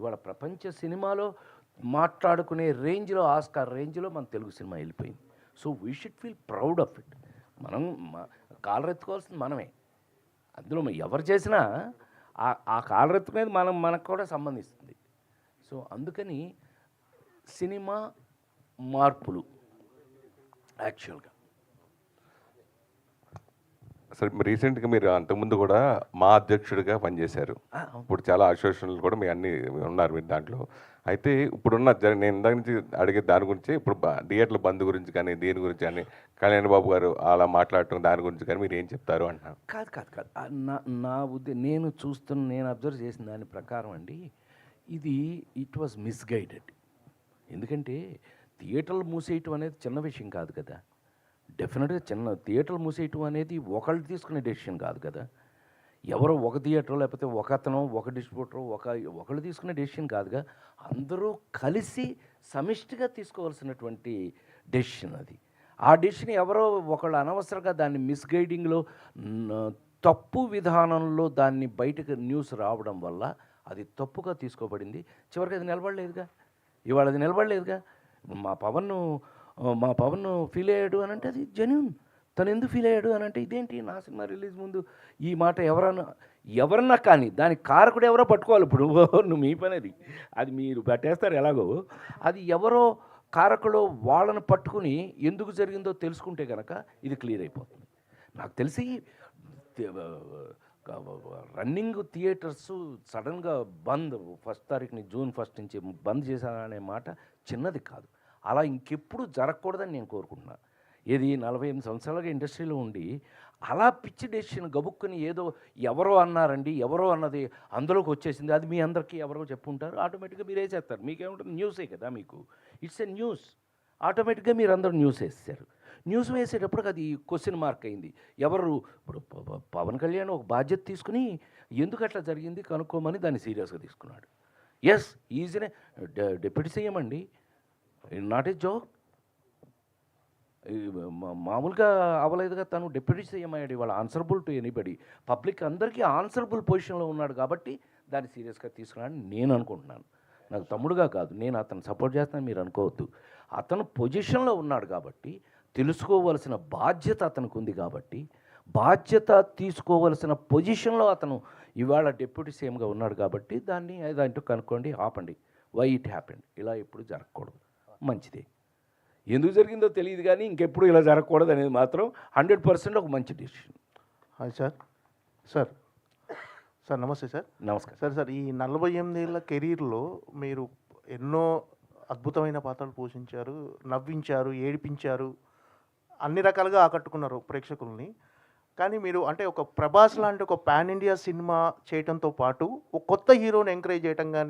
ఇవాళ ప్రపంచ సినిమాలో మాట్లాడుకునే రేంజ్లో ఆస్కార్ రేంజ్లో మన తెలుగు సినిమా వెళ్ళిపోయింది. So we should feel proud of it మనం కాలరెత్తుకోవాల్సింది మనమే. అందులో ఎవరు చేసినా ఆ ఆ కాలర్ మనం మనకు కూడా సంబంధిస్తుంది. సో అందుకని సినిమా మార్పులు యాక్చువల్గా సరే రీసెంట్గా మీరు అంతకుముందు కూడా మా అధ్యక్షుడిగా పనిచేశారు. ఇప్పుడు చాలా అసోసియేషన్లు కూడా మీ అన్ని ఉన్నారు మీరు దాంట్లో. అయితే ఇప్పుడున్న నేను ఇందాక నుంచి అడిగే దాని గురించి ఇప్పుడు థియేటర్ల బంద్ గురించి కానీ దీని గురించి కానీ కళ్యాణ్ బాబు గారు అలా మాట్లాడటం దాని గురించి కానీ మీరు ఏం చెప్తారు అంటున్నారు? కాదు కాదు కాదు. నా నా ఉద్దే నేను చూస్తున్న నేను అబ్జర్వ్ చేసిన దాని ప్రకారం అండి ఇది ఇట్ వాజ్ మిస్గైడెడ్ ఎందుకంటే థియేటర్లు మూసేయటం అనేది చిన్న విషయం కాదు కదా. డెఫినెట్గా చిన్న థియేటర్లు మూసేయటం అనేది ఒకళ్ళు తీసుకునే డెసిషన్ కాదు కదా. ఎవరో ఒక థియేటర్ లేకపోతే ఒక అతను ఒక డిస్ట్రిబ్యూటర్ ఒక ఒకళ్ళు తీసుకునే డెసిషన్ కాదుగా. అందరూ కలిసి సమిష్టిగా తీసుకోవాల్సినటువంటి డెసిషన్ అది. ఆ డెసిషన్ ఎవరో ఒకళ్ళు అనవసరంగా దాన్ని మిస్గైడింగ్లో తప్పు విధానంలో దాన్ని బయటకు న్యూస్ రావడం వల్ల అది తప్పుగా తీసుకోబడింది. చివరికి అది నిలబడలేదుగా. ఇవాళ అది నిలబడలేదుగా. మా పవన్ మా పవన్ ఫీల్ అయ్యాడు అని అంటే అది జెన్యున్ తను ఎందుకు ఫీల్ అయ్యాడు అని అంటే ఇదేంటి? నా సినిమా రిలీజ్ ముందు ఈ మాట ఎవరన్నా ఎవరన్నా కానీ దానికి కారకుడు ఎవరో పట్టుకోవాలి ఇప్పుడు. నువ్వు మీ పని అది. అది మీరు పట్టేస్తారు ఎలాగో. అది ఎవరో కారకుడు వాళ్ళని పట్టుకుని ఎందుకు జరిగిందో తెలుసుకుంటే కనుక ఇది క్లియర్ అయిపోతుంది. నాకు తెలిసి రన్నింగ్ థియేటర్స్ సడన్గా బంద్ ఫస్ట్ తారీఖుని జూన్ ఫస్ట్ నుంచి బంద్ చేశారనే మాట చిన్నది కాదు. అలా ఇంకెప్పుడు జరగకూడదని నేను కోరుకుంటున్నా. ఏది నలభై ఎనిమిది సంవత్సరాలుగా ఇండస్ట్రీలో ఉండి అలా పిచ్చి డెసిషన్ గబుక్కుని ఏదో ఎవరో అన్నారండి ఎవరో అన్నది అందులోకి వచ్చేసింది అది మీ అందరికీ ఎవరో చెప్పుంటారు ఆటోమేటిక్గా మీరే చేస్తారు మీకేముంటుంది? న్యూసే కదా మీకు. It's a news. ఆటోమేటిక్గా మీరు అందరూ న్యూస్ వేస్తారు న్యూస్ వేసేటప్పుడు అది క్వశ్చన్ మార్క్ అయింది. ఎవరు? ఇప్పుడు ప- పవన్ కళ్యాణ్ ఒక బాధ్యత తీసుకుని ఎందుకు అట్లా జరిగింది కనుక్కోమని దాన్ని సీరియస్గా తీసుకున్నాడు. ఎస్ ఈజీనే. డిప్యూటీ సీఎం అండి. నాట్ ఏ జోక్ మామూలుగా అవ్వలేదుగా తను డిప్యూటీ సీఎం అయ్యాడు ఇవాళ ఆన్సరబుల్ టు ఎనీబడి పబ్లిక్ అందరికీ ఆన్సరబుల్ పొజిషన్లో ఉన్నాడు కాబట్టి దాన్ని సీరియస్గా తీసుకున్నాడని నేను అనుకుంటున్నాను. నాకు తమ్ముడుగా కాదు నేను అతను సపోర్ట్ చేస్తాను మీరు అనుకోవద్దు. అతను పొజిషన్లో ఉన్నాడు కాబట్టి తెలుసుకోవలసిన బాధ్యత అతనికి ఉంది కాబట్టి బాధ్యత తీసుకోవలసిన పొజిషన్లో అతను ఇవాళ డిప్యూటీ సీఎంగా ఉన్నాడు కాబట్టి దాన్ని ఏదంటూ కనుక్కోండి ఆపండి. వై ఇట్ హ్యాపెండ్ ఇలా ఎప్పుడు జరగకూడదు. మంచిదే. ఎందుకు జరిగిందో తెలియదు కానీ ఇంకెప్పుడు ఇలా జరగకూడదు అనేది మాత్రం హండ్రెడ్ పర్సెంట్ ఒక మంచి decision. Hi sir sir sir నమస్తే సార్ నమస్కారం. సార్ సార్ ఈ నలభై ఎనిమిదేళ్ళ కెరీర్లో మీరు ఎన్నో అద్భుతమైన పాత్రలు పోషించారు నవ్వించారు ఏడిపించారు అన్ని రకాలుగా ఆకట్టుకున్నారు ప్రేక్షకుల్ని. కానీ మీరు అంటే ఒక ప్రభాస్ లాంటి ఒక పాన్ ఇండియా సినిమా చేయటంతో పాటు ఒక కొత్త హీరోని ఎంకరేజ్ చేయటం కానీ